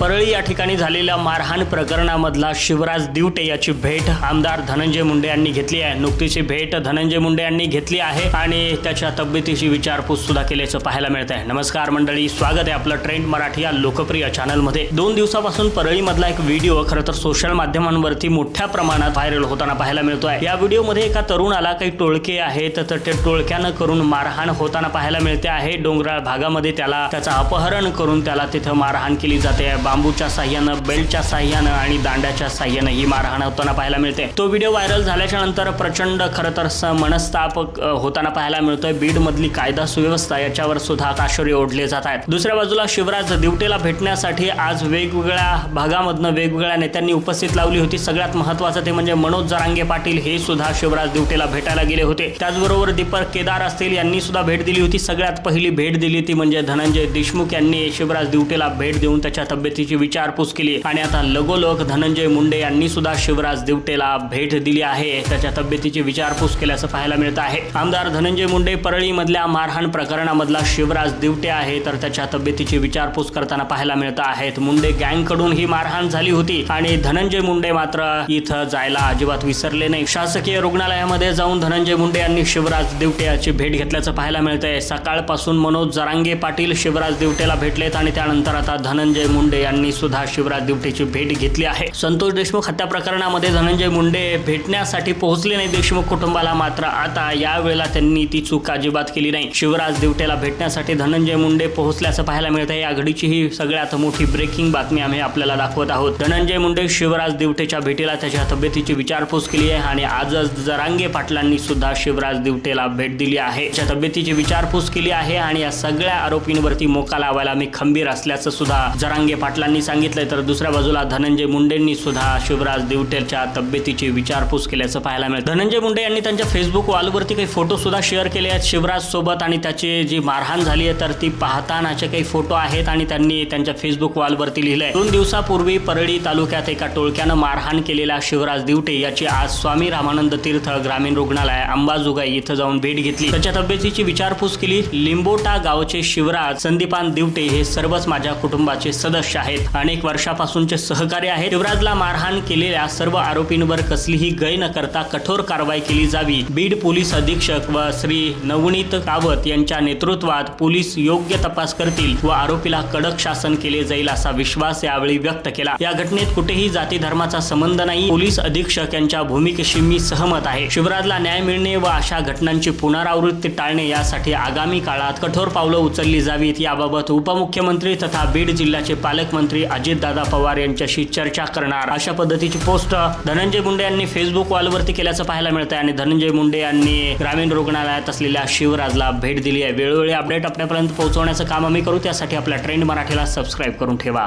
परळी या ठिकाणी झालेल्या मारहाण प्रकरणामधला शिवराज दिवटे याची भेट आमदार धनंजय मुंडे यांनी घेतली आहे. नुकतीची भेट धनंजय मुंडे यांनी घेतली आहे आणि त्याच्या तब्येतीची विचारपूस सुद्धा केल्याचं पाहायला मिळत आहे. नमस्कार मंडळी स्वागत आहे आपलं ट्रेंड मराठी या लोकप्रिय चॅनलमध्ये. दोन दिवसापासून परळीमधला एक व्हिडिओ खरं तर सोशल माध्यमांवरती मोठ्या प्रमाणात व्हायरल होताना पाहायला मिळतो आहे या व्हिडिओमध्ये एका तरुणाला काही टोळके आहेत तर ते टोळक्यानं करून मारहाण होताना पाहायला मिळते आहे. डोंगराळ भागामध्ये त्याला त्याचं अपहरण करून त्याला तिथं मारहाण केली जाते. बांबूच्या साह्यानं बेल्टच्या साह्यानं आणि दांड्याच्या साह्यानं ही मारहाण होताना पाहायला मिळते. तो व्हिडिओ व्हायरल झाल्याच्यानंतर प्रचंड खरं तर स- मनस्ताप होताना पाहायला मिळतोय. बीड मधली कायदा सुव्यवस्था याच्यावर सुद्धा ताशोरी ओढले जात आहेत. दुसऱ्या बाजूला शिवराज दिवटेला भेटण्यासाठी आज वेगवेगळ्या भागामधनं वेगवेगळ्या नेत्यांनी उपस्थित लावली होती. सगळ्यात महत्वाचं ते म्हणजे मनोज जरांगे पाटील हे सुद्धा शिवराज दिवटेला भेटायला गेले होते. त्याचबरोबर दीपक केदार असतील यांनी सुद्धा भेट दिली होती. सगळ्यात पहिली भेट दिली ती म्हणजे धनंजय देशमुख यांनी शिवराज दिवटेला भेट देऊन त्याच्या व्यक्तीची विचारपूस केली आणि आता लगोलग धनंजय मुंडे यांनी सुद्धा शिवराज दिवटेला भेट दिली आहे. त्याच्या तब्येतीची विचारपूस केल्याचं पाहायला मिळत आहे. आमदार धनंजय मुंडे परळीमधल्या मारहाण प्रकरणामधला शिवराज दिवटे आहे तर त्याच्या तब्येतीची विचारपूस करताना पाहायला मिळत आहेत. मुंडे गँगकडून ही मारहाण झाली होती आणि धनंजय मुंडे मात्र इथं जायला अजिबात विसरले नाही. शासकीय रुग्णालयामध्ये जाऊन धनंजय मुंडे यांनी शिवराज दिवटे याची भेट घेतल्याचं पाहायला मिळतंय. सकाळपासून मनोज जरांगे पाटील शिवराज दिवटेला भेटलेत आणि त्यानंतर आता धनंजय मुंडे यांनी सुद्धा शिवराज दिवटेची भेट घेतली आहे. संतोष देशमुख हत्या प्रकरणामध्ये धनंजय मुंडे भेटण्यासाठी पोहोचले नाही. देशमुख कुटुंबाला मात्र आता यावेळेला त्यांनी ती चूक अजिबात केली नाही. शिवराज दिवटेला भेटण्यासाठी धनंजय मुंडे पोहोचल्याचं पाहायला मिळत आहे. या घडीची ही सगळ्यात मोठी ब्रेकिंग बातमी आम्ही आपल्याला दाखवत आहोत. धनंजय मुंडे शिवराज दिवटेच्या भेटीला त्याच्या तब्येतीची विचारपूस केली आहे आणि आजच जरांगे पाटलांनी सुद्धा शिवराज दिवटेला भेट दिली आहे. त्याच्या तब्येतीची विचारपूस केली आहे आणि या सगळ्या आरोपींवरती मोका लावायला मी खंबीर असल्याचं सुद्धा जरांगे पाटलांनी सांगितलंय तर दुसऱ्या बाजूला धनंजय मुंडेंनी सुद्धा शिवराज देवटेच्या तब्येतीची विचारपूस केल्याचं पाहायला मिळतं. धनंजय मुंडे यांनी त्यांच्या फेसबुक वॉलवरती काही फोटो सुद्धा शेअर केले आहेत शिवराज सोबत आणि त्याची जी मारहाण झाली आहे तर ती पाहतानाचे काही फोटो आहेत आणि त्यांनी त्यांच्या फेसबुक वॉलवरती लिहिलंय. दोन दिवसापूर्वी परळी तालुक्यात एका टोळक्यानं मारहाण केलेल्या शिवराज दिवटे याची आज स्वामी रामानंद तीर्थ ग्रामीण रुग्णालय अंबाजोगाई इथं जाऊन भेट घेतली. त्याच्या तब्येतीची विचारपूस केली. लिंबोटा गावचे शिवराज संदीपान दिवटे हे सर्वच माझ्या कुटुंबाचे सदस्य आहेत. अनेक वर्षापासूनचे सहकारी आहेत. शिवराजला मारहाण केलेल्या सर्व आरोपींवर कसलीही गय न करता कठोर कारवाई केली जावी. बीड पोलीस अधीक्षक व श्री नवनीत कावत यांच्या नेतृत्वात पोलीस योग्य तपास करतील व आरोपीला कडक शासन केले जाईल असा विश्वास यावेळी व्यक्त केला. या घटनेत कुठेही जाती धर्माचा संबंध नाही. पोलीस अधीक्षक यांच्या भूमिकेशी मी सहमत आहे. शिवराजला न्याय मिळणे व अशा घटनांची पुनरावृत्ती टाळणे यासाठी आगामी काळात कठोर पावलं उचलली जावीत. याबाबत उपमुख्यमंत्री तथा बीड जिल्ह्याचे पालक पालकमंत्री अजितदादा पवार यांच्याशी चर्चा करणार. अशा पद्धतीची पोस्ट धनंजय मुंडे यांनी फेसबुक वॉलवरती केल्याचं पाहायला मिळतंय आणि धनंजय मुंडे यांनी ग्रामीण रुग्णालयात असलेल्या शिवराजला भेट दिली आहे वेळोवेळी अपडेट आपल्यापर्यंत पोहोचवण्याचं काम आम्ही करू. त्यासाठी आपल्या ट्रेंड मराठीला सबस्क्राईब करून ठेवा.